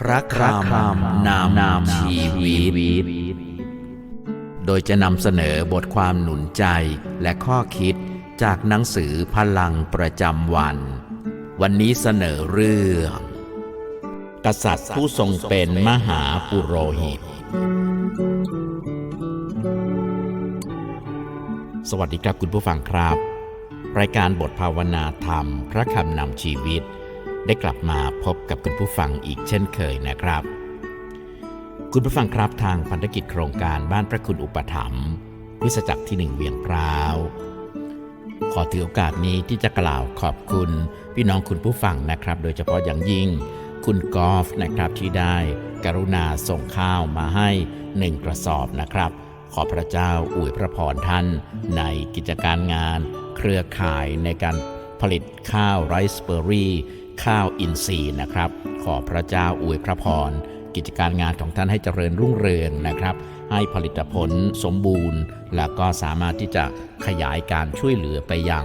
พระคำนามนามชีวิต โดยจะนำเสนอบทความหนุนใจและข้อคิดจากหนังสือพลังประจำวัน วันนี้เสนอเรื่อง กษัตริย์ผู้ทรงเป็นมหาปุโรหิต สวัสดีครับคุณผู้ฟังครับ รายการบทภาวนาธรรม พระคำนำชีวิต ได้กลับมาพบกับคุณผู้ฟังอีกเช่นเคยนะครับ คุณผู้ฟังครับทางพันธกิจโครงการบ้านพระคุณอุปถัมภ์วิสจักรที่หนึ่งเวียงพร้าว ขอถือโอกาสนี้ที่จะกล่าวขอบคุณพี่น้องคุณผู้ฟังนะครับ โดยเฉพาะอย่างยิ่งคุณกอล์ฟนะครับที่ได้กรุณาส่งข้าวมาให้หนึ่งกระสอบนะครับ ขอพระเจ้าอวยพระพรท่าน ในกิจการงาน เครือข่ายในการผลิตข้าวไรซ์เบอร์รี่ ข้าวอินทรีย์นะครับ ขอพระเจ้าอวยพระพร กิจการงานของท่านให้เจริญรุ่งเรืองนะครับ ให้ผลิตผลสมบูรณ์ และก็สามารถที่จะขยายการช่วยเหลือไปยัง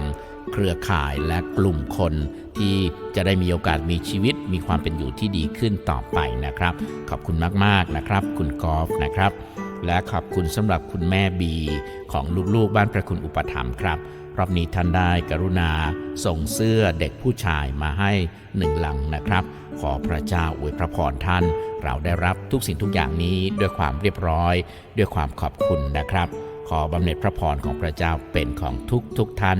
เครือข่ายและกลุ่มคนที่จะได้มีโอกาสมีชีวิตมีความเป็นอยู่ที่ดีขึ้นต่อไปนะครับ ขอบคุณมากๆนะครับ คุณกอล์ฟนะครับ และขอบคุณสำหรับคุณแม่บี ของลูกๆบ้านพระคุณอุปถัมภ์ครับ รอบนี้ท่านได้กรุณาส่งเสื้อเด็กผู้ชายมาให้หนึ่งหลังนะครับ ขอพระเจ้าอวยพระพรท่าน เราได้รับทุกสิ่งทุกอย่างนี้ด้วยความเรียบร้อย ด้วยความขอบคุณนะครับ ขอบำเหน็จพระพรของพระเจ้าเป็นของทุกทุกท่าน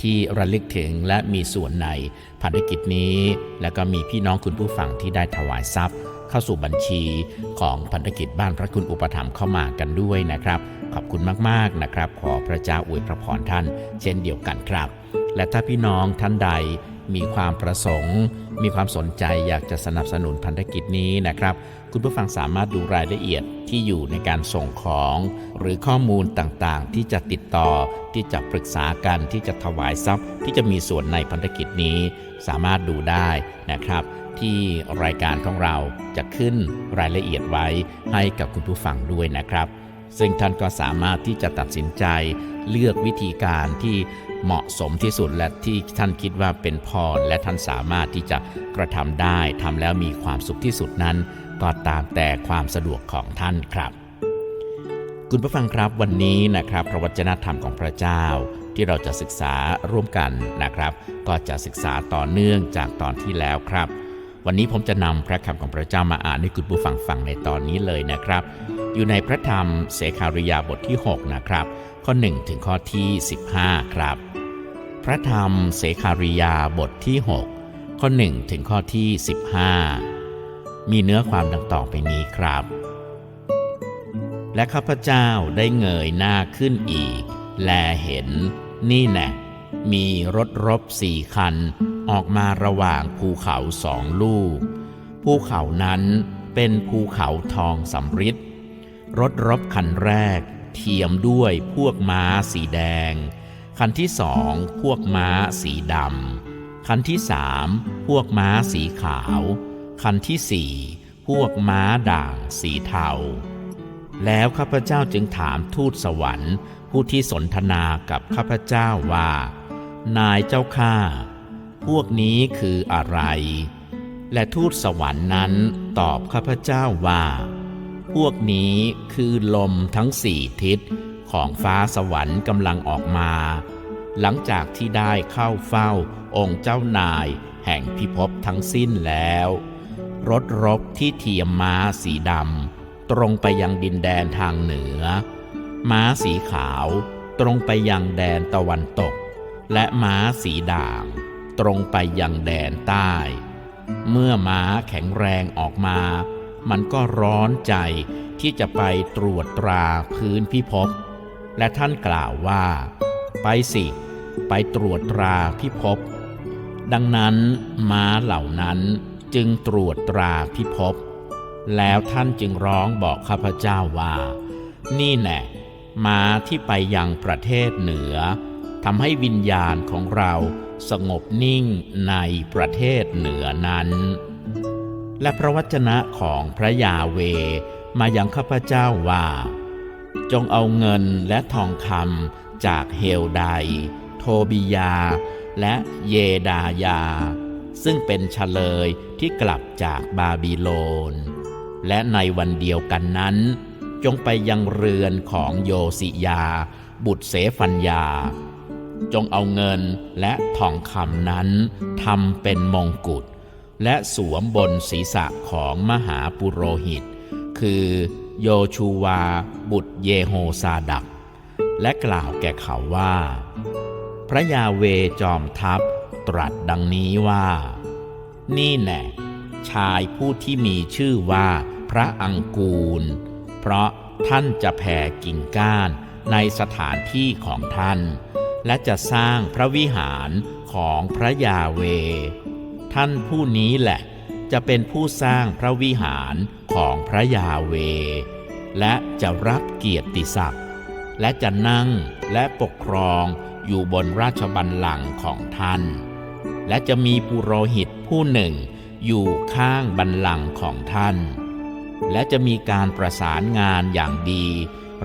ที่ระลึกถึงและมีส่วนในภารกิจนี้ และก็มีพี่น้องคุณผู้ฟังที่ได้ถวายทรัพย์ เข้าสู่บัญชีของพันธกิจบ้านพระคุณอุปถัมภ์เข้ามากันด้วยนะครับ ขอบคุณมากๆนะครับ ขอพระเจ้าอวยพระพรท่าน เช่นเดียวกันครับ และถ้าพี่น้องท่านใดมีความประสงค์ มีความสนใจอยากจะสนับสนุนพันธกิจนี้นะครับ คุณผู้ฟังสามารถดูรายละเอียดที่อยู่ในการส่งของ หรือข้อมูลต่างๆ ที่จะติดต่อที่จะปรึกษากันที่จะถวายทรัพย์ ที่จะมีส่วนในพันธกิจนี้ สามารถดูได้นะครับ ที่รายการของเราจะขึ้นรายละเอียดไว้ให้กับคุณผู้ฟังด้วยนะครับ ซึ่งท่านก็สามารถที่จะตัดสินใจเลือกวิธีการที่เหมาะสมที่สุดและที่ท่านคิดว่าเป็นพร และท่านสามารถที่จะกระทำได้ทำแล้วมีความสุขที่สุดนั้น ก็ตามแต่ความสะดวกของท่านครับ คุณผู้ฟังครับวันนี้นะครับพระวจนะธรรมของพระเจ้าที่เราจะศึกษาร่วมกันนะครับ ก็จะศึกษาต่อเนื่องจากตอนที่แล้วครับ วันนี้ผมจะนำพระคำของพระเจ้ามาอ่านให้คุณผู้ฟังฟังในตอนนี้เลยนะครับ อยู่ในพระธรรมเสคาริยาบทที่ 6 นะครับ ข้อ 1 ถึงข้อที่ 15 ครับ พระธรรมเสคาริยาบทที่ 6 ข้อ 1 ถึงข้อที่ 15 มีเนื้อความดังต่อไปนี้ครับ และข้าพเจ้าได้เงยหน้าขึ้นอีก แลเห็นนี่แน่ มีรถรบสี่คัน ออกมาระหว่างภูเขาสองลูก ภูเขานั้นเป็นภูเขาทองสำริดรถรบคันแรก เทียมด้วยพวกม้าสีแดง คันที่สองพวกม้าสีดำคันที่สามพวกม้าสีขาว คันที่สี่พวกม้าด่างสีเทา แล้วข้าพเจ้าจึงถามทูตสวรรค์ผู้ที่สนทนากับข้าพเจ้าว่า นายเจ้าข้าพวกนี้คืออะไร และทูตสวรรค์นั้นตอบข้าพเจ้าว่า พวกนี้คือลมทั้งสี่ทิศของฟ้าสวรรค์กำลังออกมา หลังจากที่ได้เข้าเฝ้าองค์เจ้านายแห่งพิภพทั้งสิ้นแล้ว รถรบที่เทียมม้าสีดำตรงไปยังดินแดนทางเหนือ ม้าสีขาวตรงไปยังแดนตะวันตก และม้าสีด่าง ตรงไปยังแดนใต้ เมื่อม้าแข็งแรงออกมา มันก็ร้อนใจที่จะไปตรวจตราพื้นพิภพ และท่านกล่าวว่า ไปสิ ไปตรวจตราพิภพ ดังนั้นม้าเหล่านั้นจึงตรวจตราพิภพ แล้วท่านจึงร้องบอกข้าพเจ้าว่า นี่แน่ม้าที่ไปยังประเทศเหนือ ทำให้วิญญาณของเราสงบนิ่งในประเทศเหนือนั้น และพระวจนะของพระยาเวมายังข้าพเจ้าว่า จงเอาเงินและทองคำจากเฮลได โทบิยา และเยดายา ซึ่งเป็นเฉลยที่กลับจากบาบิโลน และในวันเดียวกันนั้น จงไปยังเรือนของโยสิยา บุตรเสฟัญญา จงเอาเงินและทองคำนั้นทำเป็นมงกุฎและสวมบนศีรษะของมหาปุโรหิต คือโยชูวาบุตรเยโฮซาดัก และกล่าวแก่เขาว่า พระยาเวจอมทัพตรัสดังนี้ว่า นี่แน่ชายผู้ที่มีชื่อว่าพระอังกูล เพราะท่านจะแผ่กิ่งก้านในสถานที่ของท่าน และจะสร้างพระวิหารของพระยาเว ท่านผู้นี้แหละจะเป็นผู้สร้างพระวิหารของพระยาเว และจะรับเกียรติศักดิ์และจะนั่งและปกครองอยู่บนราชบัลลังก์ของท่าน และจะมีปุโรหิตผู้หนึ่งอยู่ข้างบัลลังก์ของท่าน และจะมีการประสานงานอย่างดี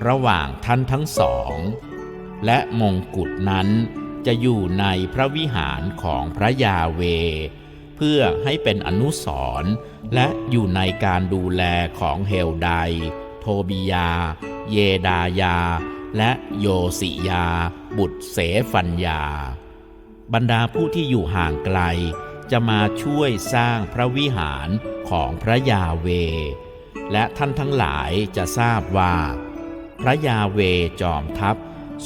ระหว่างท่านทั้งสอง และมงกุฎนั้นจะอยู่ในพระวิหารของพระยาเว เพื่อให้เป็นอนุสรณ์และอยู่ในการดูแลของเฮลได โทบิยา เยดายา และโยสิยา บุตรเสฟัญญา บรรดาผู้ที่อยู่ห่างไกล จะมาช่วยสร้างพระวิหารของพระยาเว และท่านทั้งหลายจะทราบว่า พระยาเวจอมทัพ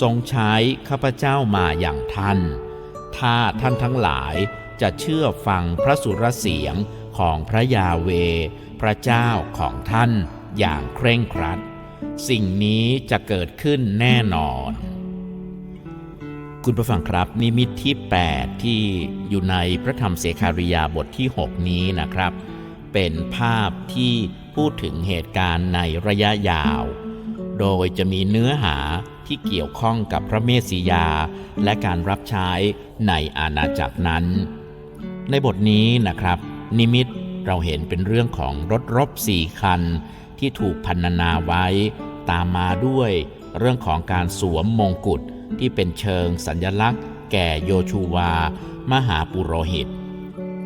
ทรงใช้ข้าพเจ้ามาอย่างท่าน ถ้าท่านทั้งหลายจะเชื่อฟังพระสุรเสียงของพระยาเว พระเจ้าของท่านอย่างเคร่งครัด สิ่งนี้จะเกิดขึ้นแน่นอน คุณผู้ฟังครับนิมิตที่ 8 ที่อยู่ในพระธรรมเสคาริยาบทที่ 6 นี้นะครับ เป็นภาพที่พูดถึงเหตุการณ์ในระยะยาว โดยจะมีเนื้อหาที่เกี่ยวข้องกับพระเมสสิยา และการรับใช้ในอาณาจักรนั้น ในบทนี้นะครับ นิมิตเราเห็นเป็นเรื่องของรถรบสี่คัน ที่ถูกพันนาไว้ ตามมาด้วยเรื่องของการสวมมงกุฎที่เป็นเชิงสัญลักษณ์ แก่โยชูวา มหาปุโรหิต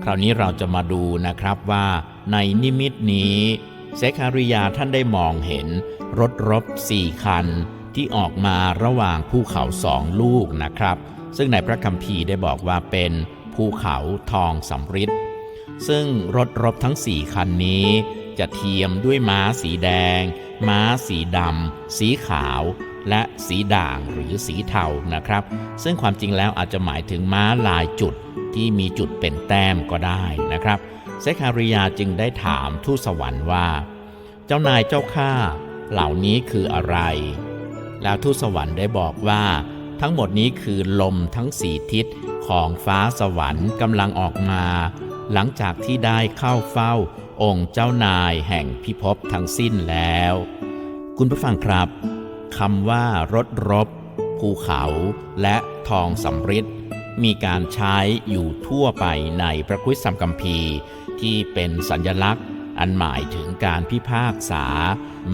คราวนี้เราจะมาดูนะครับว่าในนิมิตนี้ เซคาริยาท่านได้มองเห็นรถรบสี่คัน ที่ออกมาระหว่างภูเขาสองลูกนะครับ ซึ่งในพระคัมภีร์ได้บอกว่าเป็นภูเขาทองสำริดซึ่งรถรบทั้งสี่คันนี้ จะเทียมด้วยม้าสีแดง ม้าสีดำสีขาว และสีด่างหรือสีเทานะครับ ซึ่งความจริงแล้วอาจจะหมายถึงม้าลายจุดที่มีจุดเป็นแต้มก็ได้นะครับ เซคาริยาจึงได้ถามทูตสวรรค์ว่า เจ้านายเจ้าข้าเหล่านี้คืออะไร แล้วทูตสวรรค์ได้บอกว่า ทั้งหมดนี้คือลมทั้งสี่ทิศของฟ้าสวรรค์กำลังออกมา หลังจากที่ได้เข้าเฝ้าองค์เจ้านายแห่งพิภพทั้งสิ้นแล้ว คุณผู้ฟังครับคำว่ารถรบ ภูเขาและทองสำริดมีการใช้อยู่ทั่วไปในพระคุตสัมกัมพี ที่เป็นสัญลักษณ์ อันหมายถึงการพิพากษา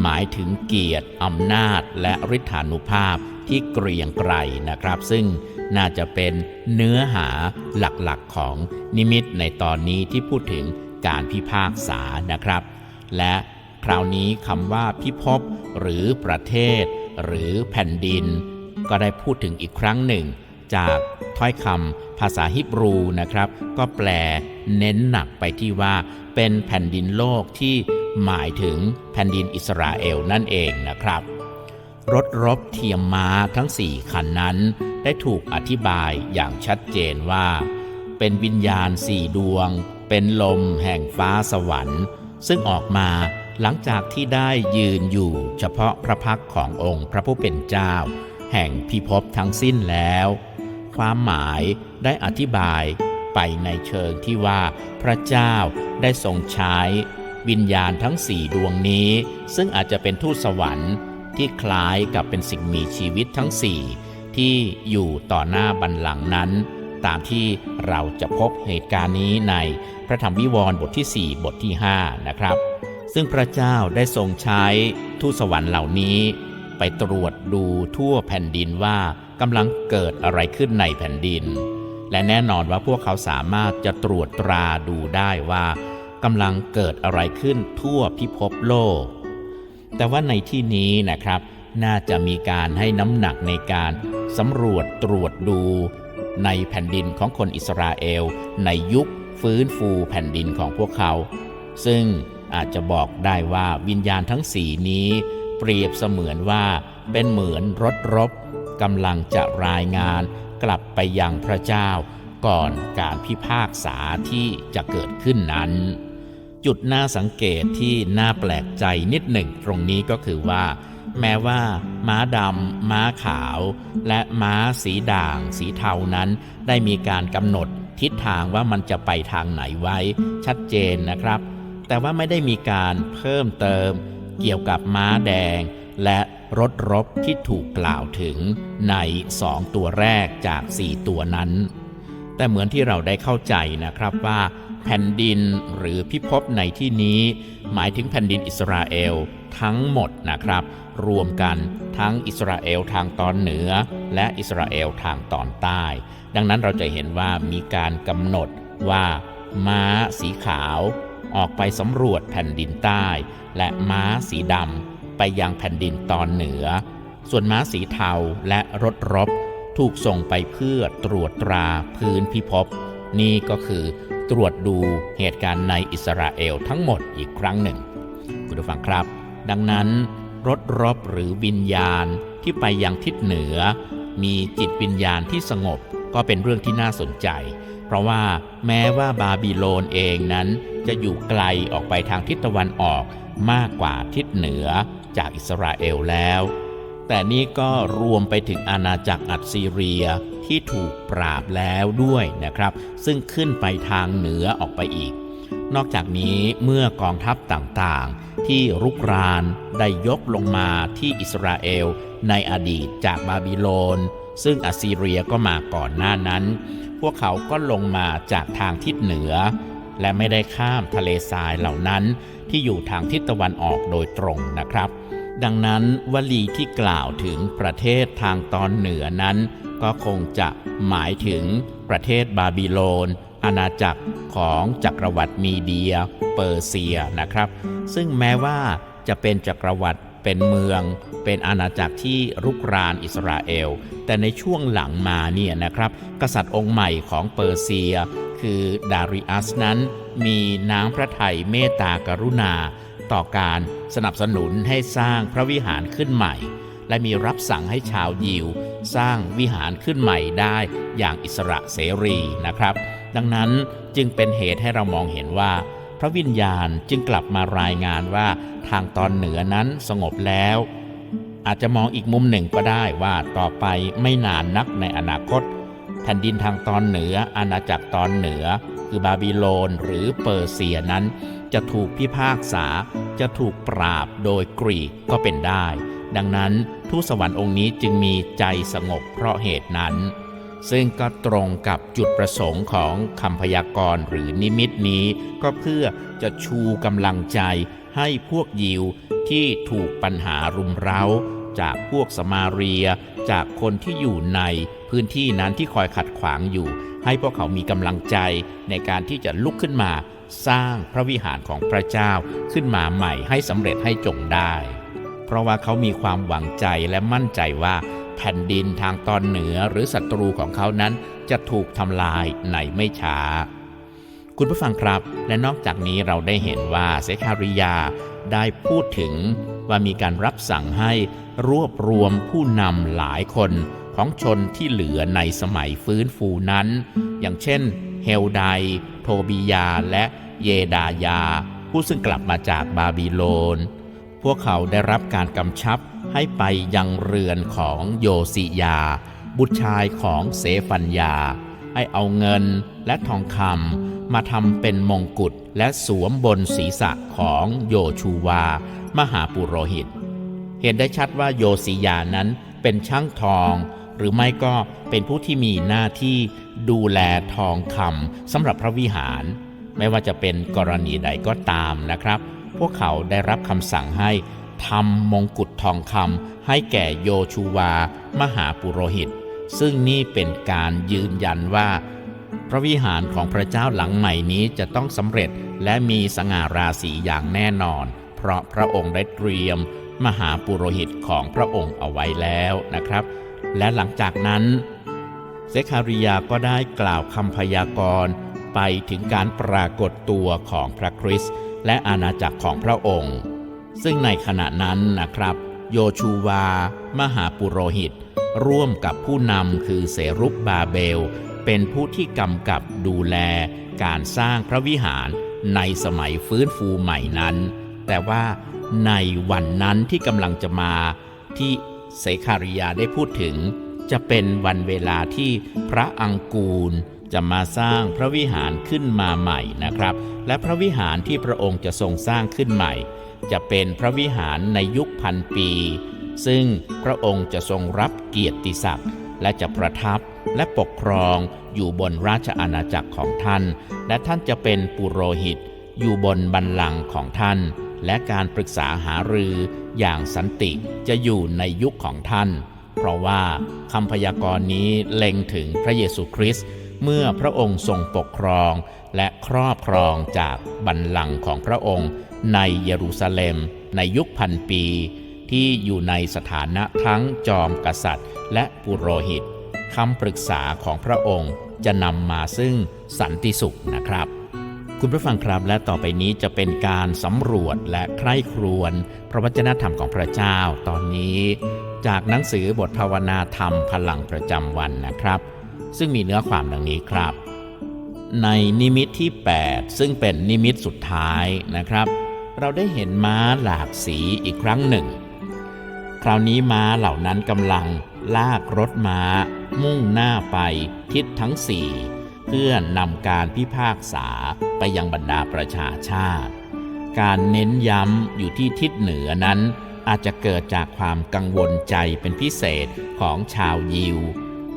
หมายถึงเกียรติอำนาจ และฤทธานุภาพที่เกรียงไกรนะครับ ซึ่งน่าจะเป็นเนื้อหาหลักๆของนิมิตในตอนนี้ที่พูดถึงการพิพากษานะครับ และคราวนี้คำว่าพิภพหรือประเทศ หรือแผ่นดิน ก็ได้พูดถึงอีกครั้งหนึ่ง จากถ้อยคำ ภาษาฮิบรูนะครับ ก็แปลเน้นหนักไปที่ว่าเป็นแผ่นดินโลกที่หมายถึงแผ่นดินอิสราเอลนั่นเองนะครับ รถรบเทียมม้าทั้งสี่คันนั้น ได้ถูกอธิบายอย่างชัดเจนว่า เป็นวิญญาณสี่ดวง เป็นลมแห่งฟ้าสวรรค์ ซึ่งออกมาหลังจากที่ได้ยืนอยู่เฉพาะพระพักขององค์พระผู้เป็นเจ้า แห่งพิภพทั้งสิ้นแล้ว ความหมายได้อธิบายไปในเชิงที่ว่าพระเจ้าได้ทรงใช้ วิญญาณทั้งสี่ดวงนี้ ซึ่งอาจจะเป็นทูตสวรรค์ที่คล้ายกับเป็นสิ่งมีชีวิตทั้งสี่ที่อยู่ต่อหน้าบันหลังนั้น ตามที่เราจะพบเหตุการณ์นี้ในพระธรรมวิวรณ์บทที่ 4 บทที่ 5 นะครับ ซึ่งพระเจ้าได้ทรงใช้ทูตสวรรค์เหล่านี้ ไปตรวจดูทั่วแผ่นดินว่า กำลังเกิดอะไรขึ้นในแผ่นดิน และแน่นอนว่าพวกเขาสามารถจะตรวจตราดูได้ว่ากำลังเกิดอะไรขึ้นทั่วพิภพโลก แต่ว่าในที่นี้นะครับ น่าจะมีการให้น้ำหนักในการสำรวจตรวจดู ในแผ่นดินของคนอิสราเอล ในยุคฟื้นฟูแผ่นดินของพวกเขา ซึ่งอาจจะบอกได้ว่าวิญญาณทั้งสีนี้ เปรียบเสมือนว่าเป็นเหมือนรถรบ กำลังจะรายงานกลับไปยังพระเจ้า ก่อนการพิพากษาที่จะเกิดขึ้นนั้น จุดน่าสังเกตที่น่าแปลกใจนิดหนึ่งตรงนี้ก็คือว่า แม้ว่า ม้าดำม้าขาว และม้าสีด่าง สีเทานั้น ได้มีการกำหนดทิศทางว่ามันจะไปทางไหนไว้ ชัดเจนนะครับ แต่ว่าไม่ได้มีการเพิ่มเติม เกี่ยวกับม้าแดง และรถรบที่ถูกกล่าวถึงในสองตัวแรกจากสี่ตัวนั้น แต่เหมือนที่เราได้เข้าใจนะครับว่า แผ่นดินหรือพิภพในที่นี้ หมายถึงแผ่นดินอิสราเอลทั้งหมดนะครับ รวมกันทั้งอิสราเอลทางตอนเหนือ และอิสราเอลทางตอนใต้ ดังนั้นเราจะเห็นว่ามีการกำหนดว่าม้าสีขาว ออกไปสำรวจแผ่นดินใต้ และม้าสีดำ ไปยังแผ่นดินตอนเหนือ ส่วนม้าสีเทาและรถรบ ถูกส่งไปเพื่อตรวจตราพื้นพิภพ นี่ก็คือตรวจดูเหตุการณ์ในอิสราเอลทั้งหมดอีกครั้งหนึ่ง คุณผู้ฟังครับ ดังนั้น รถรบหรือวิญญาณที่ไปยังทิศเหนือ มีจิตวิญญาณที่สงบก็เป็นเรื่องที่น่าสนใจ เพราะว่าแม้ว่าบาบิโลนเองนั้นจะอยู่ไกลออกไปทางทิศตะวันออกมากกว่าทิศเหนือ จากอิสราเอลแล้ว แต่นี่ก็รวมไปถึงอาณาจักรอัสซีเรียที่ถูกปราบแล้วด้วยนะครับ ซึ่งขึ้นไปทางเหนือออกไปอีก นอกจากนี้เมื่อกองทัพต่างๆ ที่รุกรานได้ยกลงมาที่อิสราเอลในอดีตจากบาบิโลน ซึ่งอัสซีเรียก็มาก่อนหน้านั้น พวกเขาก็ลงมาจากทางทิศเหนือ และไม่ได้ข้ามทะเลทรายเหล่านั้นที่อยู่ทางทิศตะวันออกโดยตรงนะครับ ดังนั้นวลีที่กล่าวถึงประเทศทางตอนเหนือนั้น ก็คงจะหมายถึงประเทศบาบิโลน อาณาจักรของจักรวรรดิมีเดีย เปอร์เซียนะครับ ซึ่งแม้ว่าจะเป็นจักรวรรดิเป็นเมือง เป็นอาณาจักรที่รุกรานอิสราเอล แต่ในช่วงหลังมาเนี่ยนะครับ กษัตริย์องค์ใหม่ของเปอร์เซีย คือดาริอัสนั้นมีน้ำพระทัยเมตตากรุณา ต่อการสนับสนุนให้สร้างพระวิหารขึ้นใหม่ และมีรับสั่งให้ชาวยิว สร้างวิหารขึ้นใหม่ได้อย่างอิสระเสรีนะครับ ดังนั้นจึงเป็นเหตุให้เรามองเห็นว่า พระวิญญาณจึงกลับมารายงานว่าทางตอนเหนือนั้นสงบแล้ว อาจจะมองอีกมุมหนึ่งก็ได้ว่าต่อไปไม่นานนักในอนาคต แผ่นดินทางตอนเหนืออาณาจักรตอนเหนือ คือบาบิโลนหรือเปอร์เซียนั้น จะถูกพิพากษา จะถูกปราบโดยกรีกก็เป็นได้ ดังนั้นทูตสวรรค์องค์นี้จึงมีใจสงบเพราะเหตุนั้น ซึ่งก็ตรงกับจุดประสงค์ของคำพยากรณ์หรือนิมิตนี้ ก็เพื่อจะชูกำลังใจให้พวกยิวที่ถูกปัญหารุมเร้า จากพวกสมาเรีย จากคนที่อยู่ในพื้นที่นั้นที่คอยขัดขวางอยู่ ให้พวกเขามีกำลังใจในการที่จะลุกขึ้นมา สร้างพระวิหารของพระเจ้าขึ้นมาใหม่ให้สำเร็จให้จงได้ เพราะว่าเขามีความหวังใจและมั่นใจว่าแผ่นดินทางตอนเหนือหรือศัตรูของเขานั้นจะถูกทำลายในไม่ช้า คุณผู้ฟังครับ และนอกจากนี้เราได้เห็นว่าเซคาริยาได้พูดถึงว่ามีการรับสั่งให้รวบรวมผู้นำหลายคนของชนที่เหลือในสมัยฟื้นฟูนั้น อย่างเช่น เฮลได โทบิยา และเยดายา ผู้ซึ่งกลับมาจากบาบิโลน พวกเขาได้รับการกำชับให้ไปยังเรือนของโยสิยา บุตรชายของเสฟัญญาให้เอาเงินและทองคำมาทำเป็นมงกุฎและสวมบนศีรษะของโยชูวา มหาปุโรหิต เห็นได้ชัดว่าโยสียานั้นเป็นช่างทอง หรือไม่ก็เป็นผู้ที่มีหน้าที่ ดูแลทองคำสำหรับพระวิหาร ไม่ว่าจะเป็นกรณีใดก็ตามนะครับ พวกเขาได้รับคำสั่งให้ทำมงกุฎทองคำให้แก่โยชูวา มหาปุโรหิต ซึ่งนี่เป็นการยืนยันว่า พระวิหารของพระเจ้าหลังใหม่นี้จะต้องสำเร็จและมีสง่าราศีอย่างแน่นอน เพราะพระองค์ได้เตรียม มหาปุโรหิตของพระองค์เอาไว้แล้วนะครับ และหลังจากนั้น เซคาริยาก็ได้กล่าวคำพยากรณ์ไปถึงการปรากฏตัวของพระคริสต์และอาณาจักรของพระองค์ ซึ่งในขณะนั้นนะครับ โยชูวา มหาปุโรหิต ร่วมกับผู้นำคือเสรุบบาเบล เป็นผู้ที่กำกับดูแลการสร้างพระวิหารในสมัยฟื้นฟูใหม่นั้น แต่ว่าในวันนั้นที่กำลังจะมาที่เสคาริยาได้พูดถึง จะเป็นวันเวลาที่พระอังกูลจะมาสร้างพระวิหารขึ้นมาใหม่นะครับ และพระวิหารที่พระองค์จะทรงสร้างขึ้นใหม่ จะเป็นพระวิหารในยุคพันปี ซึ่งพระองค์จะทรงรับเกียรติศักดิ์และจะประทับและปกครองอยู่บนราชอาณาจักรของท่าน และท่านจะเป็นปุโรหิต อยู่บนบัลลังก์ของท่าน และการปรึกษาหารืออย่างสันติจะอยู่ในยุคของท่าน เพราะว่าคำพยากรณ์นี้เล็งถึงพระเยซูคริสต์เมื่อพระองค์ทรงปกครองและครอบครองจากบัลลังก์ของพระองค์ ในเยรูซาเล็ม ในยุคพันปี ที่อยู่ในสถานะทั้งจอมกษัตริย์ และปุโรหิตคำปรึกษาของพระองค์จะนำมาซึ่งสันติสุขนะครับ คุณผู้ฟังครับและต่อไปนี้จะเป็นการสำรวจและใคร่ครวญพระวจนะธรรมของพระเจ้าตอนนี้ จากหนังสือบทภาวนาธรรมพลังประจำวันนะครับ ซึ่งมีเนื้อความดังนี้ครับ ในนิมิตที่ 8 ซึ่งเป็นนิมิตสุดท้ายนะครับ เราได้เห็นม้าหลากสีอีกครั้งหนึ่ง คราวนี้ม้าเหล่านั้นกำลังลากรถม้า มุ่งหน้าไปทิศทั้งสี่เพื่อนำการพิพากษาไปยังบรรดาประชาชาติ การเน้นย้ำอยู่ที่ทิศเหนือนั้น อาจจะเกิดจากความกังวลใจเป็นพิเศษของชาวยิว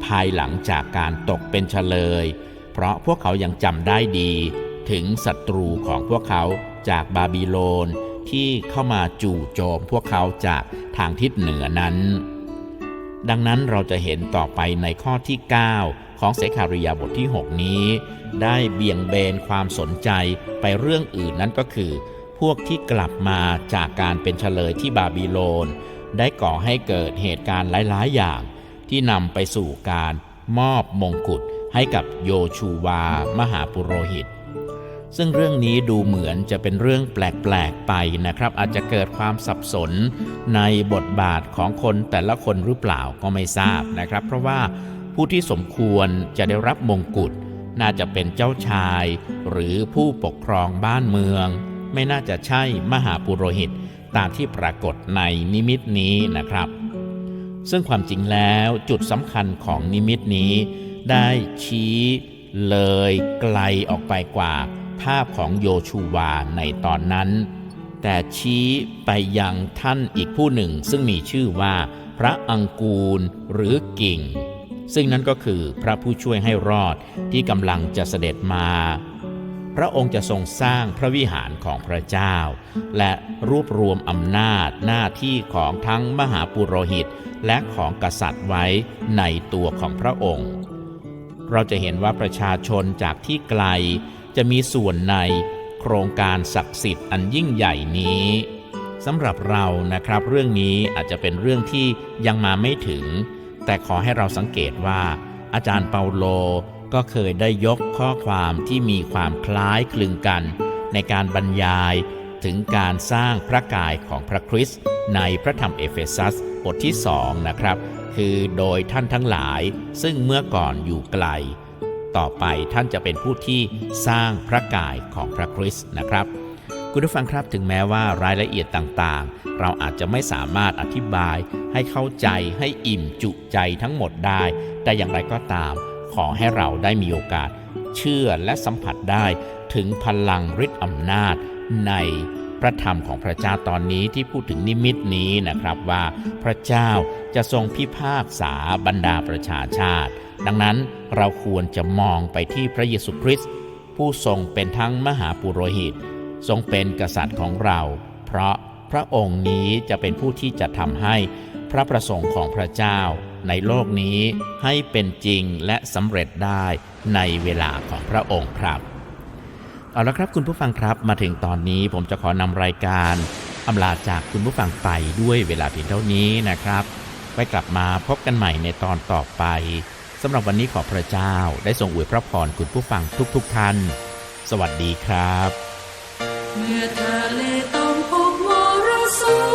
ภายหลังจากการตกเป็นเฉลย เพราะพวกเขายังจำได้ดี ถึงศัตรูของพวกเขาจากบาบิโลนที่เข้ามาจู่โจมพวกเขาจากทางทิศเหนือนั้น ดังนั้นเราจะเห็นต่อไปในข้อที่ 9 ของเสคาริยาบทที่ 6 นี้ ได้เบี่ยงเบนความสนใจไปเรื่องอื่นนั่นก็คือ พวกที่กลับมาจากการเป็นเฉลยที่บาบิโลน ได้ก่อให้เกิดเหตุการณ์หลาย ๆ อย่าง ที่นำไปสู่การมอบมงกุฎให้กับโยชูวามหาปุโรหิต ซึ่งเรื่องนี้ดูเหมือนจะเป็นเรื่องแปลก ๆ ไปนะครับ อาจจะเกิดความสับสนในบทบาทของคนแต่ละคนหรือเปล่าก็ไม่ทราบนะครับ เพราะว่าผู้ที่สมควรจะได้รับมงกุฎน่าจะเป็นเจ้าชาย หรือผู้ปกครองบ้านเมือง ไม่น่าจะใช่มหาปุโรหิตตามที่ปรากฏในนิมิตนี้นะครับ ซึ่งความจริงแล้วจุดสำคัญของนิมิตนี้ ได้ชี้เลยไกลออกไปกว่าภาพของโยชูวาในตอนนั้น แต่ชี้ไปยังท่านอีกผู้หนึ่งซึ่งมีชื่อว่าพระอังกูลหรือกิ่ง ซึ่งนั้นก็คือพระผู้ช่วยให้รอดที่กำลังจะเสด็จมา พระองค์จะทรงสร้างพระวิหารของพระเจ้า และรวบรวมอำนาจหน้าที่ของทั้งมหาปุโรหิต และของกษัตริย์ไว้ในตัวของพระองค์ เราจะเห็นว่าประชาชนจากที่ไกลจะมีส่วนในโครงการศักดิ์สิทธิ์อันยิ่งใหญ่นี้สำหรับเรานะครับ เรื่องนี้อาจจะเป็นเรื่องที่ยังมาไม่ถึง แต่ขอให้เราสังเกตว่า อาจารย์เปาโล ก็เคยได้ยกข้อความที่มีความคล้ายคลึงกัน ในการบรรยายถึงการสร้างพระกายของพระคริสต์ในพระธรรมเอเฟซัสบทที่สองนะครับ คือโดยท่านทั้งหลายซึ่งเมื่อก่อนอยู่ไกล ต่อไปท่านจะเป็นผู้ที่สร้างพระกายของพระคริสต์นะครับคุณผู้ฟังครับถึงแม้ว่ารายละเอียดต่างๆ เราอาจจะไม่สามารถอธิบายให้เข้าใจให้อิ่มจุใจทั้งหมดได้ แต่อย่างไรก็ตาม ขอให้เราได้มีโอกาส เชื่อและสัมผัสได้ถึงพลังฤทธิ์อำนาจในพระธรรมของพระเจ้าตอนนี้ที่พูดถึงนิมิตนี้นะครับว่าพระเจ้าจะทรงพิพากษาบรรดาประชาชาติ ดังนั้นเราควรจะมองไปที่พระเยซูคริสต์ผู้ทรงเป็นทั้งมหาปุโรหิต ทรงเป็นกษัตริย์ของเรา เพราะพระองค์นี้จะเป็นผู้ที่จะทำให้พระประสงค์ของพระเจ้า ในโลกนี้ให้เป็นจริงและสำเร็จได้ในเวลาของพระองค์ครับ เอาละครับคุณผู้ฟังครับมาถึงตอนนี้ผมจะขอนำรายการอำลาจากคุณผู้ฟังไปด้วยเวลาเพียงเท่านี้นะครับ ไว้กลับมาพบกันใหม่ในตอนต่อไปสำหรับวันนี้ขอพระเจ้าได้ทรงอวยพระพรคุณผู้ฟังทุกๆทท่าน สวัสดีครับ เมื่อทะเลต้องพบมรสุม